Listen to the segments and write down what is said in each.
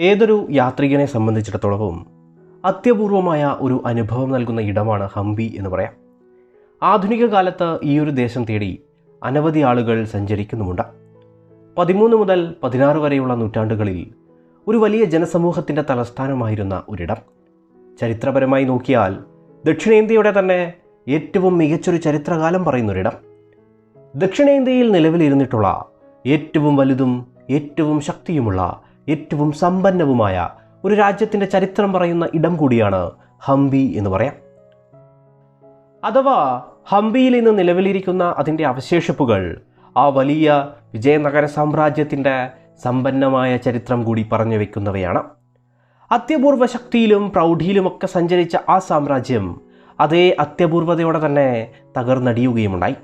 ഏതൊരു യാത്രികനെ സംബന്ധിച്ചിടത്തോളവും അത്യപൂർവമായ ഒരു അനുഭവം നൽകുന്ന ഇടമാണ് ഹംപി എന്ന് പറയാം. ആധുനിക കാലത്ത് ഈ ഒരു ദേശം തേടി അനവധി ആളുകൾ സഞ്ചരിക്കുന്നുമുണ്ട്. പതിമൂന്ന് മുതൽ പതിനാറ് വരെയുള്ള നൂറ്റാണ്ടുകളിൽ ഒരു വലിയ ജനസമൂഹത്തിന്റെ തലസ്ഥാനമായിരുന്ന ഒരിടം. ചരിത്രപരമായി നോക്കിയാൽ ദക്ഷിണേന്ത്യയുടെ തന്നെ ഏറ്റവും മികച്ചൊരു ചരിത്രകാലം പറയുന്നൊരിടം. ദക്ഷിണേന്ത്യയിൽ നിലവിലിരുന്നിട്ടുള്ള ഏറ്റവും വലുതും ഏറ്റവും ശക്തിയുമുള്ള ഏറ്റവും സമ്പന്നവുമായ ഒരു രാജ്യത്തിന്റെ ചരിത്രം പറയുന്ന ഇടം കൂടിയാണ് ഹംപി എന്ന് പറയാം. അഥവാ ഹംപിയിൽ നിന്ന് നിലവിലിരിക്കുന്ന അതിന്റെ അവശേഷിപ്പുകൾ ആ വലിയ വിജയനഗര സാമ്രാജ്യത്തിന്റെ സമ്പന്നമായ ചരിത്രം കൂടി പറഞ്ഞു വയ്ക്കുന്നവയാണ് അത്യപൂർവ ശക്തിയിലും പ്രൗഢിയിലുമൊക്കെ സഞ്ചരിച്ച ആ സാമ്രാജ്യം അതേ അത്യപൂർവതയോടെ തന്നെ തകർന്നടിയുകയുമുണ്ടായി.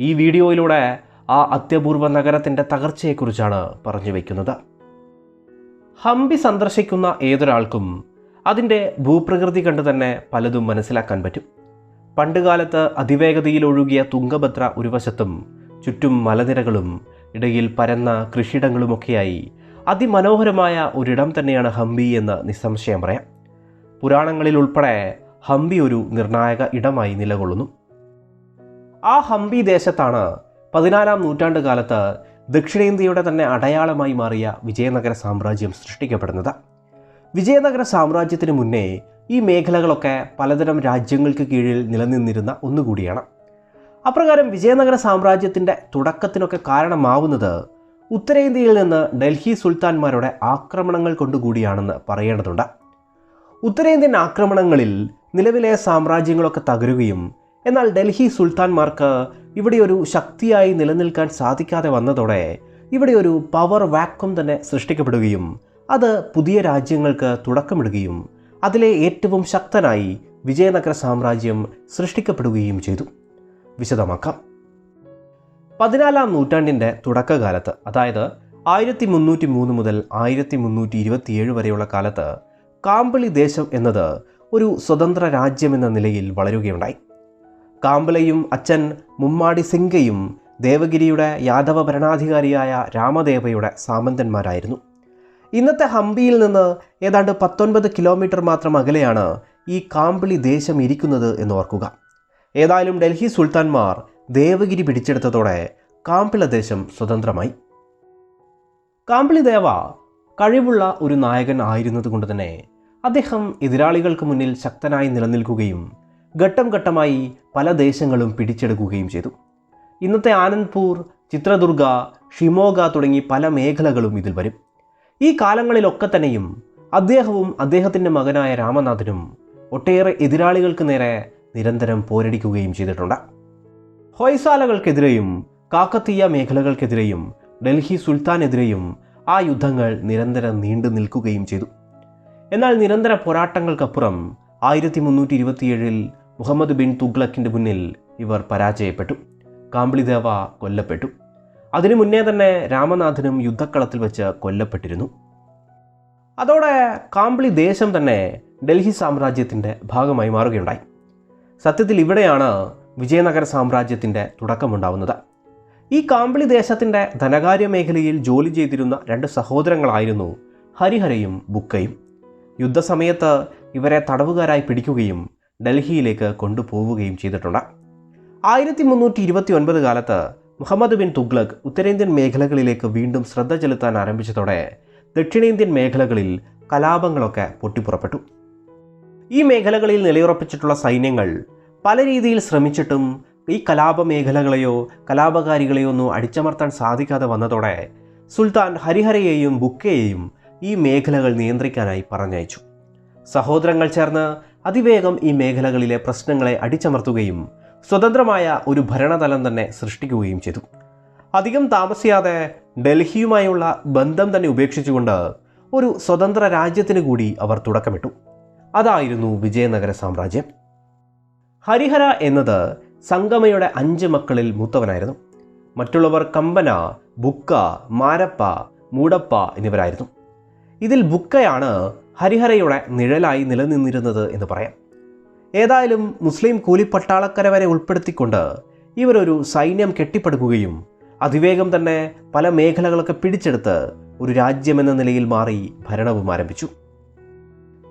ഈ വീഡിയോയിലൂടെ ആ അത്യപൂർവ നഗരത്തിന്റെ തകർച്ചയെക്കുറിച്ചാണ് പറഞ്ഞു വയ്ക്കുന്നത് ഹംപി സന്ദർശിക്കുന്ന ഏതൊരാൾക്കും അതിന്റെ ഭൂപ്രകൃതി കണ്ട് തന്നെ പലതും മനസ്സിലാക്കാൻ പറ്റും. പണ്ടുകാലത്ത് അതിവേഗതയിൽ ഒഴുകിയ തുങ്കഭദ്ര ഒരു വശത്തും ചുറ്റും മലനിരകളും ഇടയിൽ പരന്ന കൃഷിയിടങ്ങളുമൊക്കെയായി അതിമനോഹരമായ ഒരിടം തന്നെയാണ് ഹംപി എന്ന് നിസ്സംശയം പറയാം. പുരാണങ്ങളിൽ ഉൾപ്പെടെ ഹംപി ഒരു നിർണായക ഇടമായി നിലകൊള്ളുന്നു. ആ ഹംപി ദേശത്താണ് പതിനാലാം നൂറ്റാണ്ട് കാലത്ത് ദക്ഷിണേന്ത്യയുടെ തന്നെ അടയാളമായി മാറിയ വിജയനഗര സാമ്രാജ്യം സൃഷ്ടിക്കപ്പെടുന്നത്. വിജയനഗര സാമ്രാജ്യത്തിന് മുന്നേ ഈ മേഖലകളൊക്കെ പലതരം രാജ്യങ്ങൾക്ക് കീഴിൽ നിലനിന്നിരുന്ന ഒന്നുകൂടിയാണ്. അപ്രകാരം വിജയനഗര സാമ്രാജ്യത്തിന്റെ തുടക്കത്തിനൊക്കെ കാരണമാവുന്നത് ഉത്തരേന്ത്യയിൽ നിന്ന് ഡൽഹി സുൽത്താൻമാരുടെ ആക്രമണങ്ങൾ കൊണ്ടുകൂടിയാണെന്ന് പറയേണ്ടതുണ്ട്. ഉത്തരേന്ത്യൻ ആക്രമണങ്ങളിൽ നിലവിലെ സാമ്രാജ്യങ്ങളൊക്കെ തകരുകയും എന്നാൽ ഡൽഹി സുൽത്താൻമാർക്ക് ഇവിടെ ഒരു ശക്തിയായി നിലനിൽക്കാൻ സാധിക്കാതെ വന്നതോടെ ഇവിടെ ഒരു പവർ വാക്വം തന്നെ സൃഷ്ടിക്കപ്പെടുകയും അത് പുതിയ രാജ്യങ്ങൾക്ക് തുടക്കമിടുകയും അതിലെ ഏറ്റവും ശക്തനായി വിജയനഗര സാമ്രാജ്യം സൃഷ്ടിക്കപ്പെടുകയും ചെയ്തു. വിശദമാക്കാം. പതിനാലാം നൂറ്റാണ്ടിന്റെ തുടക്കകാലത്ത് അതായത് ആയിരത്തി മുന്നൂറ്റി മൂന്ന് മുതൽ ആയിരത്തി മുന്നൂറ്റി ഇരുപത്തിയേഴ് വരെയുള്ള കാലത്ത് കാമ്പളി ദേശം എന്നത് ഒരു സ്വതന്ത്ര രാജ്യമെന്ന നിലയിൽ വളരുകയുണ്ടായി. കാമ്പലയും അച്ഛൻ മുമ്മാടി സിംഗയും ദേവഗിരിയുടെ യാദവ ഭരണാധികാരിയായ രാമദേവയുടെ സാമന്തന്മാരായിരുന്നു. ഇന്നത്തെ ഹംപിയിൽ നിന്ന് ഏതാണ്ട് പത്തൊൻപത് കിലോമീറ്റർ മാത്രം അകലെയാണ് ഈ കാമ്പിളി ദേശം ഇരിക്കുന്നത് എന്ന് ഓർക്കുക. ഏതായാലും ഡൽഹി സുൽത്താൻമാർ ദേവഗിരി പിടിച്ചെടുത്തതോടെ കാമ്പിള ദേശം സ്വതന്ത്രമായി. കാമ്പിളി ദേവ കഴിവുള്ള ഒരു നായകൻ ആയിരുന്നതുകൊണ്ട് തന്നെ അദ്ദേഹം എതിരാളികൾക്ക് മുന്നിൽ ശക്തനായി നിലനിൽക്കുകയും ഘട്ടം ഘട്ടമായി പല ദേശങ്ങളും പിടിച്ചെടുക്കുകയും ചെയ്തു. ഇന്നത്തെ ആനന്ദ്പൂർ ചിത്രദുർഗ ഷിമോഗ തുടങ്ങി പല മേഖലകളും ഇതിൽ വരും. ഈ കാലങ്ങളിലൊക്കെ തന്നെയും അദ്ദേഹവും അദ്ദേഹത്തിന്റെ മകനായ രാമനാഥനും ഒട്ടേറെ എതിരാളികൾക്ക് നേരെ നിരന്തരം പോരടിക്കുകയും ചെയ്തിട്ടുണ്ട്. ഹൊയ്സാലകൾക്കെതിരെയും കാക്കത്തീയ മേഖലകൾക്കെതിരെയും ഡൽഹി സുൽത്താനെതിരെയും ആ യുദ്ധങ്ങൾ നിരന്തരം നീണ്ടു നിൽക്കുകയും ചെയ്തു. എന്നാൽ നിരന്തര പോരാട്ടങ്ങൾക്കപ്പുറം ആയിരത്തി മുന്നൂറ്റി ഇരുപത്തിയേഴിൽ മുഹമ്മദ് ബിൻ തുഗ്ലക്കിന്റെ മുന്നിൽ ഇവർ പരാജയപ്പെട്ടു. കാമ്പിളിദേവ കൊല്ലപ്പെട്ടു. അതിനു മുന്നേ തന്നെ രാമനാഥനും യുദ്ധക്കളത്തിൽ വെച്ച് കൊല്ലപ്പെട്ടിരുന്നു. അതോടെ കാമ്പിളി ദേശം തന്നെ ഡൽഹി സാമ്രാജ്യത്തിന്റെ ഭാഗമായി മാറുകയുണ്ടായി. സത്യത്തിൽ ഇവിടെയാണ് വിജയനഗര സാമ്രാജ്യത്തിന്റെ തുടക്കമുണ്ടാവുന്നത്. ഈ കാമ്പിളി ദേശത്തിന്റെ ധനകാര്യ മേഖലയിൽ ജോലി ചെയ്തിരുന്ന രണ്ട് സഹോദരങ്ങളായിരുന്നു ഹരിഹരയും ബുക്കയും. യുദ്ധസമയത്ത് ഇവരെ തടവുകാരായി പിടിക്കുകയും ഡൽഹിയിലേക്ക് കൊണ്ടുപോവുകയും ചെയ്തിട്ടുണ്ട്. ആയിരത്തി മുന്നൂറ്റി ഇരുപത്തി ഒൻപത് കാലത്ത് മുഹമ്മദ് ബിൻ തുഗ്ലക് ഉത്തരേന്ത്യൻ മേഖലകളിലേക്ക് വീണ്ടും ശ്രദ്ധ ചെലുത്താൻ ആരംഭിച്ചതോടെ ദക്ഷിണേന്ത്യൻ മേഖലകളിൽ കലാപങ്ങളൊക്കെ പൊട്ടിപ്പുറപ്പെട്ടു. ഈ മേഖലകളിൽ നിലയുറപ്പിച്ചിട്ടുള്ള സൈന്യങ്ങൾ പല രീതിയിൽ ശ്രമിച്ചിട്ടും ഈ കലാപ മേഖലകളെയോ കലാപകാരികളെയോ ഒന്നും അടിച്ചമർത്താൻ സാധിക്കാതെ വന്നതോടെ സുൽത്താൻ ഹരിഹരയെയും ബുക്കയെയും ഈ മേഖലകൾ നിയന്ത്രിക്കാനായി പറഞ്ഞയച്ചു. സഹോദരങ്ങൾ ചേർന്ന് അതിവേഗം ഈ മേഖലകളിലെ പ്രശ്നങ്ങളെ അടിച്ചമർത്തുകയും സ്വതന്ത്രമായ ഒരു ഭരണതലം തന്നെ സൃഷ്ടിക്കുകയും ചെയ്തു. അധികം താമസിയാതെ ഡൽഹിയുമായുള്ള ബന്ധം തന്നെ ഉപേക്ഷിച്ചുകൊണ്ട് ഒരു സ്വതന്ത്ര രാജ്യത്തിന് കൂടി അവർ തുടക്കമിട്ടു. അതായിരുന്നു വിജയനഗര സാമ്രാജ്യം. ഹരിഹര എന്നത് സംഗമയുടെ അഞ്ച് മക്കളിൽ മൂത്തവനായിരുന്നു. മറ്റുള്ളവർ കമ്പന ബുക്ക മാരപ്പ മൂടപ്പ എന്നിവരായിരുന്നു. ഇതിൽ ബുക്കയാണ് ഹരിഹരയുടെ നിഴലായി നിലനിന്നിരുന്നത് എന്ന് പറയാം. ഏതായാലും മുസ്ലിം കൂലിപ്പട്ടാളക്കര വരെ ഉൾപ്പെടുത്തിക്കൊണ്ട് ഇവരൊരു സൈന്യം കെട്ടിപ്പടുക്കുകയും അതിവേഗം തന്നെ പല മേഖലകളൊക്കെ പിടിച്ചെടുത്ത് ഒരു രാജ്യമെന്ന നിലയിൽ മാറി ഭരണവും ആരംഭിച്ചു.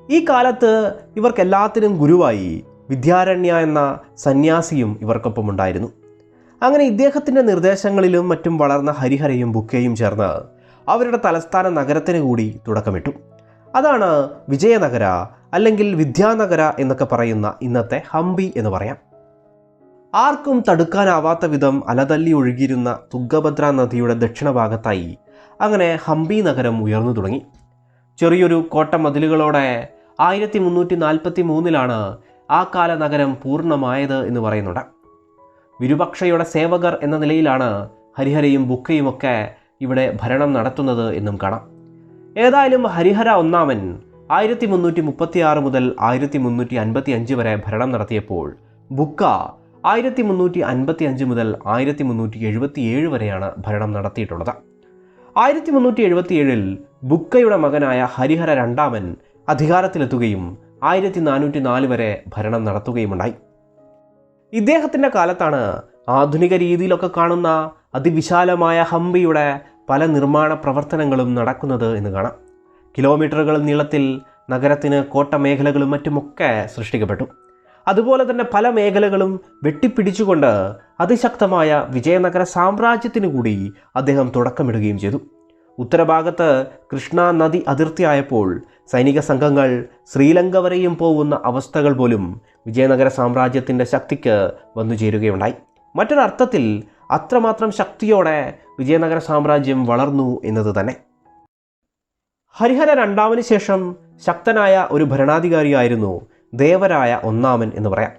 ഈ കാലത്ത് ഇവർക്കെല്ലാത്തിനും ഗുരുവായി വിദ്യാരണ്യ എന്ന സന്യാസിയും ഇവർക്കൊപ്പം ഉണ്ടായിരുന്നു. അങ്ങനെ ഇദ്ദേഹത്തിന്റെ നിർദ്ദേശങ്ങളിലും മറ്റും വളർന്ന ഹരിഹരയും ബുക്കയും ചേർന്ന് അവരുടെ തലസ്ഥാന നഗരത്തിന് കൂടി തുടക്കമിട്ടു. അതാണ് വിജയനഗര അല്ലെങ്കിൽ വിദ്യാനഗര എന്നൊക്കെ പറയുന്ന ഇന്നത്തെ ഹംപി എന്ന് പറയാം. ആർക്കും തടുക്കാനാവാത്ത വിധം അലതല്ലി ഒഴുകിയിരുന്ന തുംഗഭദ്ര നദിയുടെ ദക്ഷിണ ഭാഗത്തായി അങ്ങനെ ഹംപി നഗരം ഉയർന്നു തുടങ്ങി. ചെറിയൊരു കോട്ട മതിലുകളോടെ ആയിരത്തി മുന്നൂറ്റി നാൽപ്പത്തി മൂന്നിലാണ് ആ കാല നഗരം പൂർണമായത് എന്ന് പറയുന്നുണ്ട്. വിരുപക്ഷയുടെ സേവകർ എന്ന നിലയിലാണ് ഹരിഹരയും ബുക്കയുമൊക്കെ ഇവിടെ ഭരണം നടത്തുന്നത് എന്നും കാണാം. ഏതായാലും ഹരിഹര ഒന്നാമൻ ആയിരത്തി മുന്നൂറ്റി മുപ്പത്തി ആറ് മുതൽ ആയിരത്തി മുന്നൂറ്റി അൻപത്തി അഞ്ച് വരെ ഭരണം നടത്തിയപ്പോൾ ബുക്ക ആയിരത്തി മുന്നൂറ്റി അൻപത്തി അഞ്ച് മുതൽ ആയിരത്തി മുന്നൂറ്റി എഴുപത്തി ഏഴ് വരെയാണ് ഭരണം നടത്തിയിട്ടുള്ളത്. ആയിരത്തി മുന്നൂറ്റി എഴുപത്തി ഏഴിൽ ബുക്കയുടെ മകനായ ഹരിഹര രണ്ടാമൻ അധികാരത്തിലെത്തുകയും ആയിരത്തി നാനൂറ്റി നാല് വരെ ഭരണം നടത്തുകയുമുണ്ടായി. ഇദ്ദേഹത്തിന്റെ കാലത്താണ് ആധുനിക രീതിയിലൊക്കെ കാണുന്ന അതിവിശാലമായ ഹംപിയുടെ പല നിർമ്മാണ പ്രവർത്തനങ്ങളും നടക്കുന്നത് എന്ന് കാണാം. കിലോമീറ്ററുകൾ നീളത്തിൽ നഗരത്തിന് കോട്ട മേഖലകളും മറ്റുമൊക്കെ സൃഷ്ടിക്കപ്പെട്ടു. അതുപോലെ തന്നെ പല മേഖലകളും വെട്ടിപ്പിടിച്ചുകൊണ്ട് അതിശക്തമായ വിജയനഗര സാമ്രാജ്യത്തിന് കൂടി അദ്ദേഹം തുടക്കമിടുകയും ചെയ്തു. ഉത്തരഭാഗത്ത് കൃഷ്ണ നദി അതിർത്തിയായപ്പോൾ സൈനിക സംഘങ്ങൾ ശ്രീലങ്ക വരെയും പോകുന്ന അവസ്ഥകൾ പോലും വിജയനഗര സാമ്രാജ്യത്തിന്റെ ശക്തിക്ക് വന്നു ചേരുകയുണ്ടായി മറ്റൊരർത്ഥത്തിൽ അത്രമാത്രം ശക്തിയോടെ വിജയനഗര സാമ്രാജ്യം വളർന്നു എന്നത് തന്നെ. ഹരിഹര രണ്ടാമന് ശേഷം ശക്തനായ ഒരു ഭരണാധികാരിയായിരുന്നു ദേവരായ ഒന്നാമൻ എന്ന് പറയാം.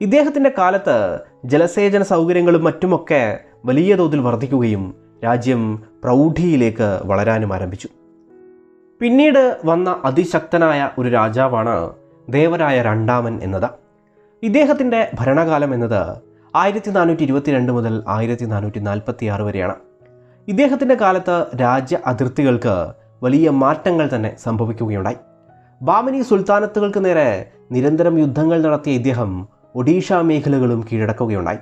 ഇദ്ദേഹത്തിന്റെ കാലത്ത് ജലസേചന സൗകര്യങ്ങളും മറ്റുമൊക്കെ വലിയ തോതിൽ വർദ്ധിക്കുകയും രാജ്യം പ്രൗഢിയിലേക്ക് വളരാനും ആരംഭിച്ചു. പിന്നീട് വന്ന അതിശക്തനായ ഒരു രാജാവാണ് ദേവരായ രണ്ടാമൻ എന്നത്. ഇദ്ദേഹത്തിന്റെ ഭരണകാലം എന്നത് ആയിരത്തി നാനൂറ്റി ഇരുപത്തിരണ്ട് മുതൽ ആയിരത്തി നാനൂറ്റി നാൽപ്പത്തി ആറ് വരെയാണ്. ഇദ്ദേഹത്തിന്റെ കാലത്ത് രാജ്യ അതിർത്തികൾക്ക് വലിയ മാറ്റങ്ങൾ തന്നെ സംഭവിക്കുകയുണ്ടായി. ബാമിനി സുൽത്താനത്തുകൾക്ക് നേരെ നിരന്തരം യുദ്ധങ്ങൾ നടത്തിയ ഇദ്ദേഹം ഒഡീഷ മേഖലകളും കീഴടക്കുകയുണ്ടായി.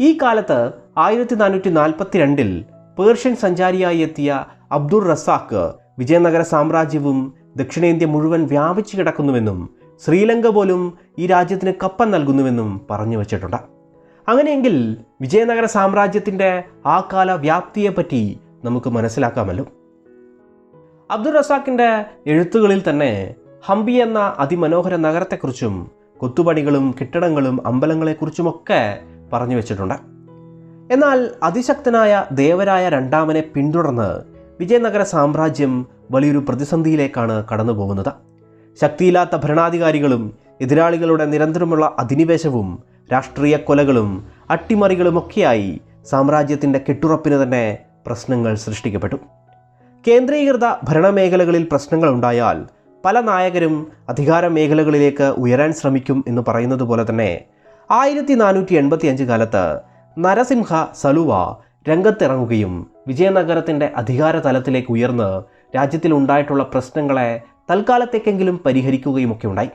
ഈ കാലത്ത് ആയിരത്തി നാനൂറ്റി നാൽപ്പത്തി രണ്ടിൽ പേർഷ്യൻ സഞ്ചാരിയായി എത്തിയ അബ്ദുൾ റസാഖ് വിജയനഗര സാമ്രാജ്യവും ദക്ഷിണേന്ത്യ മുഴുവൻ വ്യാപിച്ചു കിടക്കുന്നുവെന്നും ശ്രീലങ്ക പോലും ഈ രാജ്യത്തിന് കപ്പം നൽകുന്നുവെന്നും പറഞ്ഞു വച്ചിട്ടുണ്ട്. അങ്ങനെയെങ്കിൽ വിജയനഗര സാമ്രാജ്യത്തിന്റെ ആ കാല വ്യാപ്തിയെപ്പറ്റി നമുക്ക് മനസ്സിലാക്കാമല്ലോ. അബ്ദുൾ റസാഖിന്റെ എഴുത്തുകളിൽ തന്നെ ഹംപി എന്ന അതിമനോഹര നഗരത്തെക്കുറിച്ചും കൊത്തുപണികളും കെട്ടിടങ്ങളും അമ്പലങ്ങളെക്കുറിച്ചുമൊക്കെ പറഞ്ഞു വെച്ചിട്ടുണ്ട്. എന്നാൽ അതിശക്തനായ ദേവരായ രണ്ടാമനെ പിന്തുടർന്ന് വിജയനഗര സാമ്രാജ്യം വലിയൊരു പ്രതിസന്ധിയിലേക്കാണ് കടന്നു പോകുന്നത് ശക്തിയില്ലാത്ത ഭരണാധികാരികളും എതിരാളികളുടെ നിരന്തരമുള്ള അധിനിവേശവും രാഷ്ട്രീയ കൊലകളും അട്ടിമറികളുമൊക്കെയായി സാമ്രാജ്യത്തിന്റെ കെട്ടുറപ്പിന് തന്നെ പ്രശ്നങ്ങൾ സൃഷ്ടിക്കപ്പെട്ടു. കേന്ദ്രീകൃത ഭരണമേഖലകളിൽ പ്രശ്നങ്ങൾ ഉണ്ടായാൽ പല നായകരും അധികാര മേഖലകളിലേക്ക് ഉയരാൻ ശ്രമിക്കും എന്ന് പറയുന്നത് പോലെ തന്നെ ആയിരത്തി നാനൂറ്റി എൺപത്തി അഞ്ച് കാലത്ത് നരസിംഹ സലുവ രംഗത്തിറങ്ങുകയും വിജയനഗരത്തിന്റെ അധികാര തലത്തിലേക്ക് ഉയർന്ന് രാജ്യത്തിലുണ്ടായിട്ടുള്ള പ്രശ്നങ്ങളെ തൽക്കാലത്തേക്കെങ്കിലും പരിഹരിക്കുകയുമൊക്കെ ഉണ്ടായി.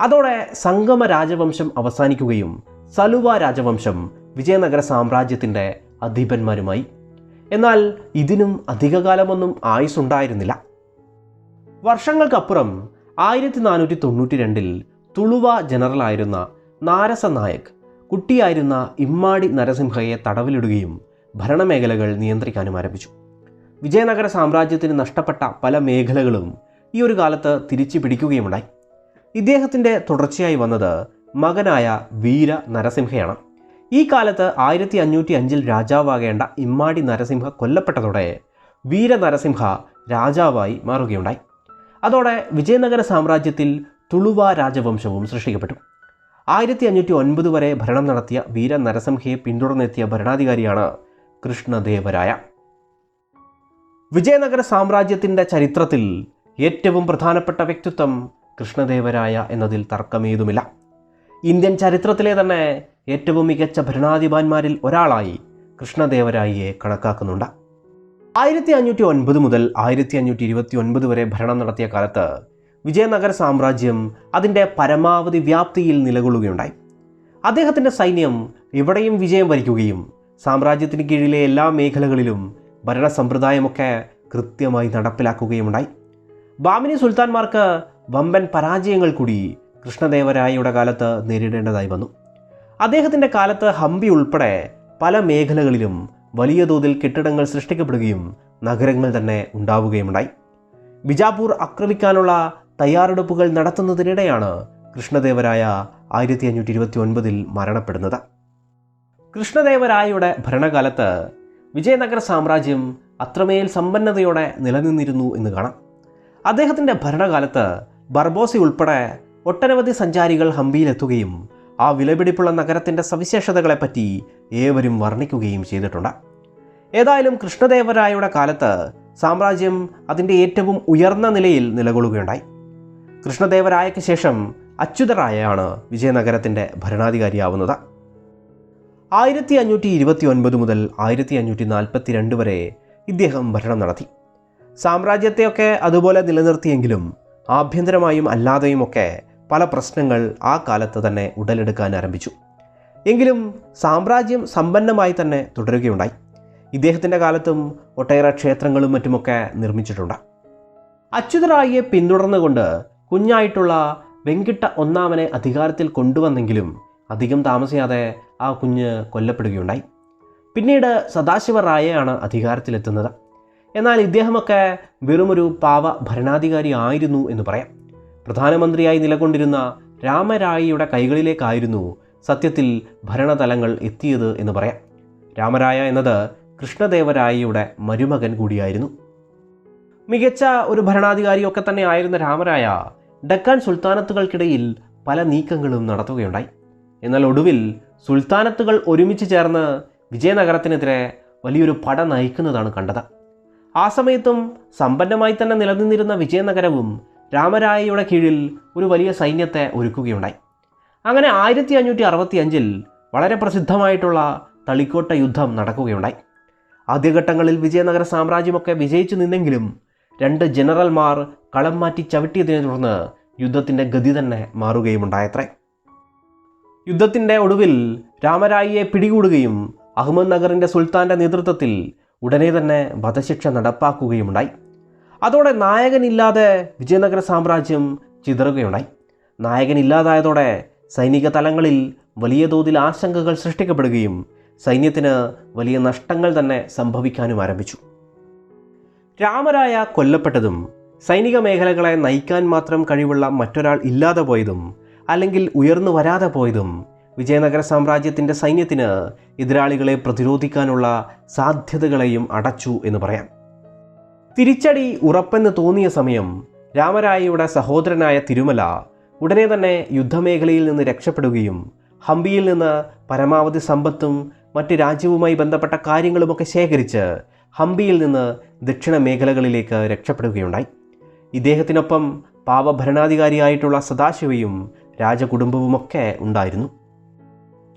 അതോടെ സംഗമ രാജവംശം അവസാനിക്കുകയും സലുവ രാജവംശം വിജയനഗര സാമ്രാജ്യത്തിന്റെ അധിപന്മാരുമായി. എന്നാൽ ഇതിനും അധികകാലമൊന്നും ആയുസ്സുണ്ടായിരുന്നില്ല. വർഷങ്ങൾക്കപ്പുറം ആയിരത്തി നാനൂറ്റി തൊണ്ണൂറ്റി രണ്ടിൽ തുളുവ ജനറലായിരുന്ന നാരസ നായക് കുട്ടിയായിരുന്ന ഇമ്മാടി നരസിംഹയെ തടവിലിടുകയും ഭരണമേഖലകൾ നിയന്ത്രിക്കാനും ആരംഭിച്ചു. വിജയനഗര സാമ്രാജ്യത്തിന് നഷ്ടപ്പെട്ട പല മേഖലകളും ഈ ഒരു കാലത്ത് തിരിച്ചു പിടിക്കുകയുമുണ്ടായി ഇദ്ദേഹത്തിന്റെ തുടർച്ചയായി വന്നത് മകനായ വീര നരസിംഹയാണ്. ഈ കാലത്ത് ആയിരത്തി അഞ്ഞൂറ്റി അഞ്ചിൽ രാജാവാകേണ്ട ഇമ്മാടി നരസിംഹ കൊല്ലപ്പെട്ടതോടെ വീര നരസിംഹ രാജാവായി മാറുകയുണ്ടായി. അതോടെ വിജയനഗര സാമ്രാജ്യത്തിൽ തുളുവ രാജവംശവും സൃഷ്ടിക്കപ്പെട്ടു. ആയിരത്തി അഞ്ഞൂറ്റി ഒൻപത് വരെ ഭരണം നടത്തിയ വീര നരസിംഹയെ പിന്തുടർന്നെത്തിയ ഭരണാധികാരിയാണ് കൃഷ്ണദേവരായ. വിജയനഗര സാമ്രാജ്യത്തിന്റെ ചരിത്രത്തിൽ ഏറ്റവും പ്രധാനപ്പെട്ട വ്യക്തിത്വം കൃഷ്ണദേവരായ എന്നതിൽ തർക്കമേതുമില്ല. ഇന്ത്യൻ ചരിത്രത്തിലെ തന്നെ ഏറ്റവും മികച്ച ഭരണാധിപന്മാരിൽ ഒരാളായി കൃഷ്ണദേവരായയെ കണക്കാക്കുന്നുണ്ട്. ആയിരത്തി അഞ്ഞൂറ്റി ഒൻപത് മുതൽ ആയിരത്തി അഞ്ഞൂറ്റി ഇരുപത്തി ഒൻപത് വരെ ഭരണം നടത്തിയ കാലത്ത് വിജയനഗര സാമ്രാജ്യം അതിന്റെ പരമാവധി വ്യാപ്തിയിൽ നിലകൊള്ളുകയുണ്ടായി. അദ്ദേഹത്തിന്റെ സൈന്യം എവിടെയും വിജയം വരിക്കുകയും സാമ്രാജ്യത്തിന് കീഴിലെ എല്ലാ മേഖലകളിലും ഭരണ സമ്പ്രദായമൊക്കെ കൃത്യമായി നടപ്പിലാക്കുകയുമുണ്ടായി. ബാമിനി സുൽത്താൻമാർക്ക് വമ്പൻ പരാജയങ്ങൾ കൂടി കൃഷ്ണദേവരായയുടെ കാലത്ത് നേരിടേണ്ടതായി വന്നു. അദ്ദേഹത്തിന്റെ കാലത്ത് ഹംപി ഉൾപ്പെടെ പല മേഖലകളിലും വലിയ തോതിൽ കെട്ടിടങ്ങൾ സൃഷ്ടിക്കപ്പെടുകയും നഗരങ്ങൾ തന്നെ ഉണ്ടാവുകയുമുണ്ടായി. ബിജാപൂർ ആക്രമിക്കാനുള്ള തയ്യാറെടുപ്പുകൾ നടത്തുന്നതിനിടെയാണ് കൃഷ്ണദേവരായ ആയിരത്തി അഞ്ഞൂറ്റി ഇരുപത്തി ഒൻപതിൽ മരണപ്പെടുന്നത്. കൃഷ്ണദേവരായയുടെ ഭരണകാലത്ത് വിജയനഗര സാമ്രാജ്യം അത്രമേൽ സമ്പന്നതയോടെ നിലനിന്നിരുന്നു എന്ന് കാണാം. അദ്ദേഹത്തിന്റെ ഭരണകാലത്ത് ബർബോസി ഉൾപ്പെടെ ഒട്ടനവധി സഞ്ചാരികൾ ഹംപിയിലെത്തുകയും ആ വിലപിടിപ്പുള്ള നഗരത്തിന്റെ സവിശേഷതകളെപ്പറ്റി ഏവരും വർണിക്കുകയും ചെയ്തിട്ടുണ്ട്. ഏതായാലും കൃഷ്ണദേവരായയുടെ കാലത്ത് സാമ്രാജ്യം അതിന്റെ ഏറ്റവും ഉയർന്ന നിലയിൽ നിലകൊള്ളുകയുണ്ടായി. കൃഷ്ണദേവരായയ്ക്ക് ശേഷം അച്യുതരായയാണ് വിജയനഗരത്തിന്റെ ഭരണാധികാരിയാവുന്നത്. ആയിരത്തി അഞ്ഞൂറ്റി ഇരുപത്തി ഒൻപത് മുതൽ ആയിരത്തി അഞ്ഞൂറ്റി നാൽപ്പത്തി രണ്ട് വരെ ഇദ്ദേഹം ഭരണം നടത്തി. സാമ്രാജ്യത്തെയൊക്കെ അതുപോലെ നിലനിർത്തിയെങ്കിലും ആഭ്യന്തരമായും അല്ലാതെയുമൊക്കെ പല പ്രശ്നങ്ങൾ ആ കാലത്ത് തന്നെ ഉടലെടുക്കാൻ ആരംഭിച്ചു. എങ്കിലും സാമ്രാജ്യം സമ്പന്നമായി തന്നെ തുടരുകയുണ്ടായി. ഇദ്ദേഹത്തിന്റെ കാലത്തും ഒട്ടേറെ ക്ഷേത്രങ്ങളും മറ്റുമൊക്കെ നിർമ്മിച്ചിട്ടുണ്ട്. അച്യുതറായിയെ പിന്തുടർന്നുകൊണ്ട് കുഞ്ഞായിട്ടുള്ള വെങ്കിട്ട ഒന്നാമനെ അധികാരത്തിൽ കൊണ്ടുവന്നെങ്കിലും അധികം താമസിയാതെ ആ കുഞ്ഞ് കൊല്ലപ്പെടുകയുണ്ടായി. പിന്നീട് സദാശിവ റായയാണ് അധികാരത്തിലെത്തുന്നത്. എന്നാൽ ഇദ്ദേഹമൊക്കെ വെറുമൊരു പാവ ഭരണാധികാരി ആയിരുന്നു എന്ന് പറയാം. പ്രധാനമന്ത്രിയായി നിലകൊണ്ടിരുന്ന രാമരായയുടെ കൈകളിലേക്കായിരുന്നു സത്യത്തിൽ ഭരണതലങ്ങൾ എത്തിയത് എന്ന് പറയാം. രാമരായ എന്നത് കൃഷ്ണദേവരായയുടെ മരുമകൻ കൂടിയായിരുന്നു. മികച്ച ഒരു ഭരണാധികാരിയൊക്കെ തന്നെ ആയിരുന്ന രാമരായ ഡക്കാൻ സുൽത്താനത്തുകൾക്കിടയിൽ പല നീക്കങ്ങളും നടത്തുകയുണ്ടായി. എന്നാൽ ഒടുവിൽ സുൽത്താനത്തുകൾ ഒരുമിച്ച് ചേർന്ന് വിജയനഗരത്തിനെതിരെ വലിയൊരു പട നയിക്കുന്നതാണ് കണ്ടത്. ആ സമയത്തും സമ്പന്നമായി തന്നെ നിലനിന്നിരുന്ന വിജയനഗരവും രാമരായയുടെ കീഴിൽ ഒരു വലിയ സൈന്യത്തെ ഒരുക്കുകയുണ്ടായി. അങ്ങനെ ആയിരത്തി അഞ്ഞൂറ്റി അറുപത്തി അഞ്ചിൽ വളരെ പ്രസിദ്ധമായിട്ടുള്ള തളിക്കോട്ട യുദ്ധം നടക്കുകയുണ്ടായി. ആദ്യഘട്ടങ്ങളിൽ വിജയനഗര സാമ്രാജ്യമൊക്കെ വിജയിച്ചു നിന്നെങ്കിലും രണ്ട് ജനറൽമാർ കളം മാറ്റി ചവിട്ടിയതിനെ തുടർന്ന് യുദ്ധത്തിന്റെ ഗതി തന്നെ മാറുകയുമുണ്ടായത്രേ. യുദ്ധത്തിന്റെ ഒടുവിൽ രാമരായിയെ പിടികൂടുകയും അഹമ്മദ് നഗറിന്റെ സുൽത്താന്റെ നേതൃത്വത്തിൽ ഉടനെ തന്നെ വധശിക്ഷ നടപ്പാക്കുകയുമുണ്ടായി. അതോടെ നായകനില്ലാതെ വിജയനഗര സാമ്രാജ്യം ചിതറുകയുണ്ടായി. നായകനില്ലാതായതോടെ സൈനിക തലങ്ങളിൽ വലിയ തോതിൽ ആശങ്കകൾ സൃഷ്ടിക്കപ്പെടുകയും സൈന്യത്തിന് വലിയ നഷ്ടങ്ങൾ തന്നെ സംഭവിക്കാനും ആരംഭിച്ചു. രാമരായ കൊല്ലപ്പെട്ടതും സൈനിക മേഖലകളെ നയിക്കാൻ മാത്രം കഴിവുള്ള മറ്റൊരാൾ ഇല്ലാതെ പോയതും അല്ലെങ്കിൽ ഉയർന്നു വരാതെ പോയതും വിജയനഗര സാമ്രാജ്യത്തിന്റെ സൈന്യത്തിന് എതിരാളികളെ പ്രതിരോധിക്കാനുള്ള സാധ്യതകളെയും അടച്ചു എന്ന് പറയാം. തിരിച്ചടി ഉറപ്പെന്ന് തോന്നിയ സമയം രാമരായയുടെ സഹോദരനായ തിരുമല ഉടനെ തന്നെ യുദ്ധമേഖലയിൽ നിന്ന് രക്ഷപ്പെടുകയും ഹംപിയിൽ നിന്ന് പരമാവധി സമ്പത്തും മറ്റ് രാജ്യവുമായി ബന്ധപ്പെട്ട കാര്യങ്ങളുമൊക്കെ ശേഖരിച്ച് ഹംപിയിൽ നിന്ന് ദക്ഷിണ മേഖലകളിലേക്ക് രക്ഷപ്പെടുകയുണ്ടായി. ഇദ്ദേഹത്തിനൊപ്പം പാവഭരണാധികാരിയായിട്ടുള്ള സദാശിവയും രാജകുടുംബവുമൊക്കെ ഉണ്ടായിരുന്നു.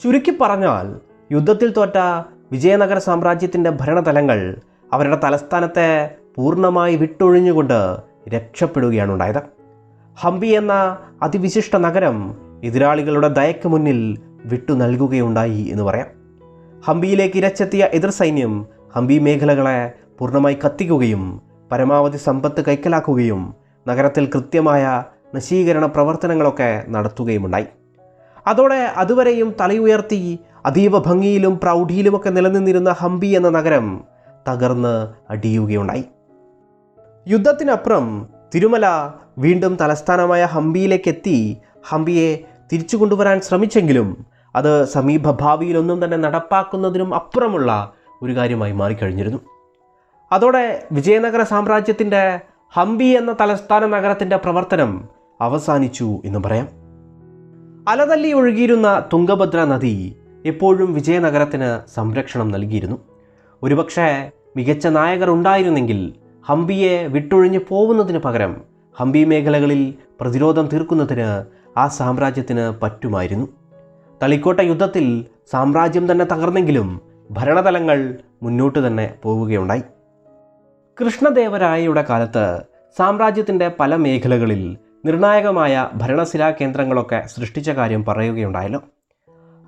ചുരുക്കി പറഞ്ഞാൽ യുദ്ധത്തിൽ തോറ്റ വിജയനഗര സാമ്രാജ്യത്തിന്റെ ഭരണതലങ്ങൾ അവരുടെ തലസ്ഥാനത്തെ പൂർണമായി വിട്ടൊഴിഞ്ഞുകൊണ്ട് രക്ഷപ്പെടുകയാണ് ഉണ്ടായത് ഹംപി എന്ന അതിവിശിഷ്ട നഗരം എതിരാളികളുടെ ദയക്ക് മുന്നിൽ വിട്ടു നൽകുകയുണ്ടായി എന്ന് പറയാം. ഹംപിയിലേക്ക് ഇരച്ചെത്തിയ എതിർ സൈന്യം ഹംപി മേഖലകളെ പൂർണമായി കത്തിക്കുകയും പരമാവധി സമ്പത്ത് കൈക്കലാക്കുകയും നഗരത്തിൽ കൃത്യമായ നശീകരണ പ്രവർത്തനങ്ങളൊക്കെ നടത്തുകയുമുണ്ടായി. അതോടെ അതുവരെയും തലയുയർത്തി അതീവ ഭംഗിയിലും പ്രൗഢിയിലുമൊക്കെ നിലനിന്നിരുന്ന ഹംപി എന്ന നഗരം തകർന്ന് അടിയുകയുണ്ടായി. യുദ്ധത്തിനപ്പുറം തിരുമല വീണ്ടും തലസ്ഥാനമായ ഹംപിയിലേക്ക് എത്തി ഹംപിയെ തിരിച്ചു കൊണ്ടുവരാൻ ശ്രമിച്ചെങ്കിലും അത് സമീപ ഭാവിയിലൊന്നും തന്നെ നടപ്പാക്കുന്നതിനും അപ്പുറമുള്ള ഒരു കാര്യമായി മാറിക്കഴിഞ്ഞിരുന്നു. അതോടെ വിജയനഗര സാമ്രാജ്യത്തിന്റെ ഹംപി എന്ന തലസ്ഥാന നഗരത്തിന്റെ പ്രവർത്തനം അവസാനിച്ചു എന്ന് പറയാം. അലതല്ലി ഒഴുകിയിരുന്ന തുംഗഭദ്ര നദി എപ്പോഴും വിജയനഗരത്തിന് സംരക്ഷണം നൽകിയിരുന്നു. ഒരുപക്ഷെ മികച്ച നായകർ ഉണ്ടായിരുന്നെങ്കിൽ ഹംപിയെ വിട്ടൊഴിഞ്ഞു പോകുന്നതിന് പകരം ഹംപി മേഖലകളിൽ പ്രതിരോധം തീർക്കുന്നതിന് ആ സാമ്രാജ്യത്തിന് പറ്റുമായിരുന്നു. തളിക്കോട്ട യുദ്ധത്തിൽ സാമ്രാജ്യം തന്നെ തകർന്നെങ്കിലും ഭരണതലങ്ങൾ മുന്നോട്ട് തന്നെ പോവുകയുണ്ടായി. കൃഷ്ണദേവരായയുടെ കാലത്ത് സാമ്രാജ്യത്തിന്റെ പല മേഖലകളിൽ നിർണായകമായ ഭരണശിലാ കേന്ദ്രങ്ങളൊക്കെ സൃഷ്ടിച്ച കാര്യം പറയുകയുണ്ടായല്ലോ.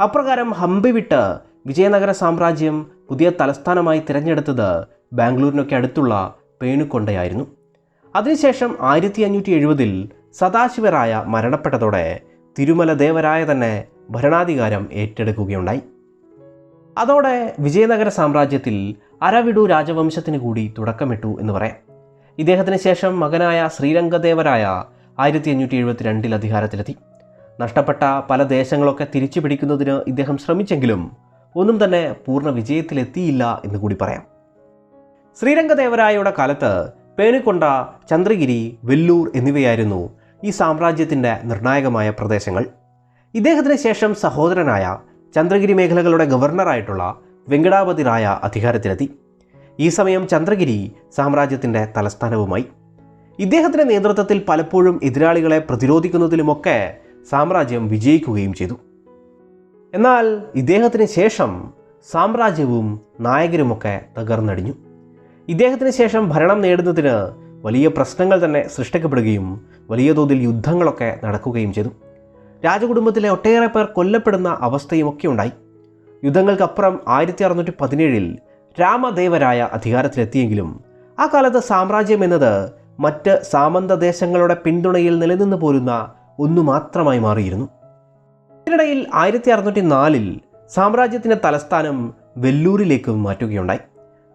അപ്രകാരം ഹംപി വിട്ട് വിജയനഗര സാമ്രാജ്യം പുതിയ തലസ്ഥാനമായി തിരഞ്ഞെടുത്തത് ബാംഗ്ലൂരിനൊക്കെ അടുത്തുള്ള പേണുക്കൊണ്ടയായിരുന്നു അതിനുശേഷം ആയിരത്തി അഞ്ഞൂറ്റി എഴുപതിൽ സദാശിവരായ മരണപ്പെട്ടതോടെ തിരുമല ദേവരായ തന്നെ ഭരണാധികാരം ഏറ്റെടുക്കുകയുണ്ടായി. അതോടെ വിജയനഗര സാമ്രാജ്യത്തിൽ അരവിടു രാജവംശത്തിന് കൂടി തുടക്കമിട്ടു എന്ന് പറയാം. ഇദ്ദേഹത്തിന് ശേഷം മകനായ ശ്രീരംഗദേവരായ ആയിരത്തി അഞ്ഞൂറ്റി എഴുപത്തിരണ്ടിൽ അധികാരത്തിലെത്തി. നഷ്ടപ്പെട്ട പല ദേശങ്ങളൊക്കെ തിരിച്ചു പിടിക്കുന്നതിന് ഇദ്ദേഹം ശ്രമിച്ചെങ്കിലും ഒന്നും തന്നെ പൂർണ വിജയത്തിലെത്തിയില്ല എന്ന് കൂടി പറയാം. ശ്രീരംഗദേവരായയുടെ കാലത്ത് പേണിക്കൊണ്ട ചന്ദ്രഗിരി വെല്ലൂർ എന്നിവയായിരുന്നു ഈ സാമ്രാജ്യത്തിന്റെ നിർണായകമായ പ്രദേശങ്ങൾ. ഇദ്ദേഹത്തിന് ശേഷം സഹോദരനായ ചന്ദ്രഗിരി മേഖലകളുടെ ഗവർണറായിട്ടുള്ള വെങ്കടാപതി റായ അധികാരത്തിലെത്തി. ഈ സമയം ചന്ദ്രഗിരി സാമ്രാജ്യത്തിന്റെ തലസ്ഥാനവുമായി. ഇദ്ദേഹത്തിന്റെ നേതൃത്വത്തിൽ പലപ്പോഴും എതിരാളികളെ പ്രതിരോധിക്കുന്നതിലുമൊക്കെ സാമ്രാജ്യം വിജയിക്കുകയും ചെയ്തു. എന്നാൽ ഇദ്ദേഹത്തിന് ശേഷം സാമ്രാജ്യവും നായകരുമൊക്കെ തകർന്നടിഞ്ഞു. ഇദ്ദേഹത്തിന് ശേഷം ഭരണം നേടുന്നതിന് വലിയ പ്രശ്നങ്ങൾ തന്നെ സൃഷ്ടിക്കപ്പെടുകയും വലിയ തോതിൽ യുദ്ധങ്ങളൊക്കെ നടക്കുകയും ചെയ്തു. രാജകുടുംബത്തിലെ ഒട്ടേറെ പേർ കൊല്ലപ്പെടുന്ന അവസ്ഥയുമൊക്കെ ഉണ്ടായി. യുദ്ധങ്ങൾക്കപ്പുറം ആയിരത്തി അറുന്നൂറ്റി പതിനേഴിൽ രാമദേവരായ അധികാരത്തിലെത്തിയെങ്കിലും ആ കാലത്ത് സാമ്രാജ്യം എന്നത് മറ്റ് സാമന്ത ദേശങ്ങളുടെ പിന്തുണയിൽ നിലനിന്ന് പോരുന്ന ഒന്നു മാത്രമായി മാറിയിരുന്നു. ഇതിനിടയിൽ ആയിരത്തി അറുന്നൂറ്റി നാലിൽ സാമ്രാജ്യത്തിന്റെ തലസ്ഥാനം വെല്ലൂരിലേക്ക് മാറ്റുകയുണ്ടായി.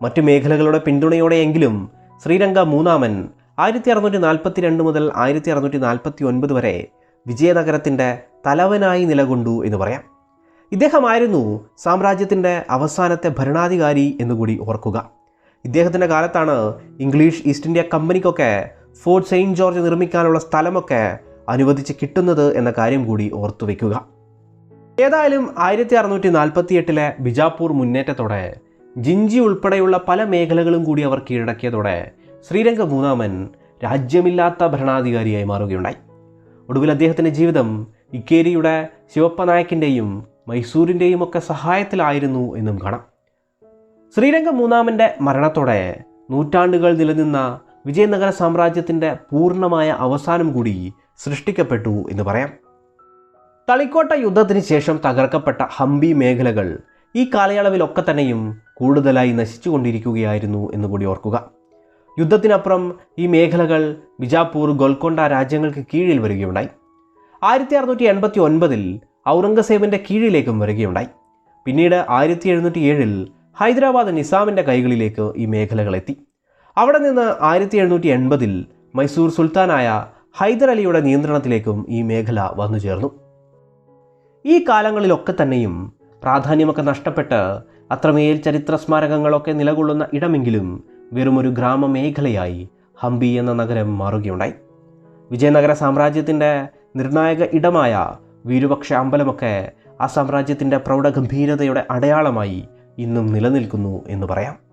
മറ്റു മേഖലകളുടെ പിന്തുണയോടെയെങ്കിലും ശ്രീരംഗ മൂന്നാമൻ ആയിരത്തി അറുന്നൂറ്റി നാൽപ്പത്തി രണ്ട് മുതൽ ആയിരത്തി അറുന്നൂറ്റി നാൽപ്പത്തി ഒൻപത് വരെ വിജയനഗരത്തിന്റെ തലവനായി നിലകൊണ്ടു എന്ന് പറയാം. ഇദ്ദേഹമായിരുന്നു സാമ്രാജ്യത്തിന്റെ അവസാനത്തെ ഭരണാധികാരി എന്നുകൂടി ഓർക്കുക. ഇദ്ദേഹത്തിന്റെ കാലത്താണ് ഇംഗ്ലീഷ് ഈസ്റ്റ് ഇന്ത്യ കമ്പനിക്കൊക്കെ ഫോർട്ട് സെയിന്റ് ജോർജ് നിർമ്മിക്കാനുള്ള സ്ഥലമൊക്കെ അനുവദിച്ച് കിട്ടുന്നത് എന്ന കാര്യം കൂടി ഓർത്തു വയ്ക്കുക. ഏതായാലും ആയിരത്തി അറുന്നൂറ്റി നാൽപ്പത്തി എട്ടിലെ ബിജാപ്പൂർ മുന്നേറ്റത്തോടെ ജിഞ്ചി ഉൾപ്പെടെയുള്ള പല മേഖലകളും കൂടി അവർ കീഴടക്കിയതോടെ ശ്രീരംഗ മൂന്നാമൻ രാജ്യമില്ലാത്ത ഭരണാധികാരിയായി മാറുകയുണ്ടായി. ഒടുവിൽ അദ്ദേഹത്തിന്റെ ജീവിതം ഇക്കേരിയുടെ ശിവപ്പനായക്കിന്റെയും മൈസൂരിന്റെയും ഒക്കെ സഹായത്തിലായിരുന്നു എന്നും കാണാം. ശ്രീരംഗ മൂന്നാമന്റെ മരണത്തോടെ നൂറ്റാണ്ടുകൾ നിലനിന്ന വിജയനഗര സാമ്രാജ്യത്തിന്റെ പൂർണമായ അവസാനം കൂടി സൃഷ്ടിക്കപ്പെട്ടു എന്ന് പറയാം. തളിക്കോട്ട യുദ്ധത്തിന് ശേഷം തകർക്കപ്പെട്ട ഹംപി മേഖലകൾ ഈ കാലയളവിലൊക്കെ തന്നെയും കൂടുതലായി നശിച്ചുകൊണ്ടിരിക്കുകയായിരുന്നു എന്ന് കൂടി ഓർക്കുക. യുദ്ധത്തിനപ്പുറം ഈ മേഖലകൾ ബിജാപ്പൂർ ഗോൽക്കൊണ്ട രാജ്യങ്ങൾക്ക് കീഴിൽ വരികയുണ്ടായി. ആയിരത്തി അറുന്നൂറ്റി എൺപത്തി ഒൻപതിൽ ഔറംഗസേബിന്റെ കീഴിലേക്കും വരികയുണ്ടായി. പിന്നീട് ആയിരത്തി എഴുന്നൂറ്റി ഏഴിൽ ഹൈദരാബാദ് നിസാമിന്റെ കൈകളിലേക്ക് ഈ മേഖലകളെത്തി അവിടെ നിന്ന് ആയിരത്തി എഴുന്നൂറ്റി എൺപതിൽ മൈസൂർ സുൽത്താനായ ഹൈദർ അലിയുടെ നിയന്ത്രണത്തിലേക്കും ഈ മേഖല വന്നു ചേർന്നു. ഈ കാലങ്ങളിലൊക്കെ തന്നെയും പ്രാധാന്യമൊക്കെ നഷ്ടപ്പെട്ട് അത്രമേൽ ചരിത്ര സ്മാരകങ്ങളൊക്കെ നിലകൊള്ളുന്ന ഇടമെങ്കിലും വെറുമൊരു ഗ്രാമമേഖലയായി ഹംപി എന്ന നഗരം മാറുകയുണ്ടായി. വിജയനഗര സാമ്രാജ്യത്തിന്റെ നിർണായക ഇടമായ വീരുപക്ഷ അമ്പലമൊക്കെ ആ സാമ്രാജ്യത്തിന്റെ പ്രൗഢഗംഭീരതയുടെ അടയാളമായി ഇന്നും നിലനിൽക്കുന്നു എന്ന് പറയാം.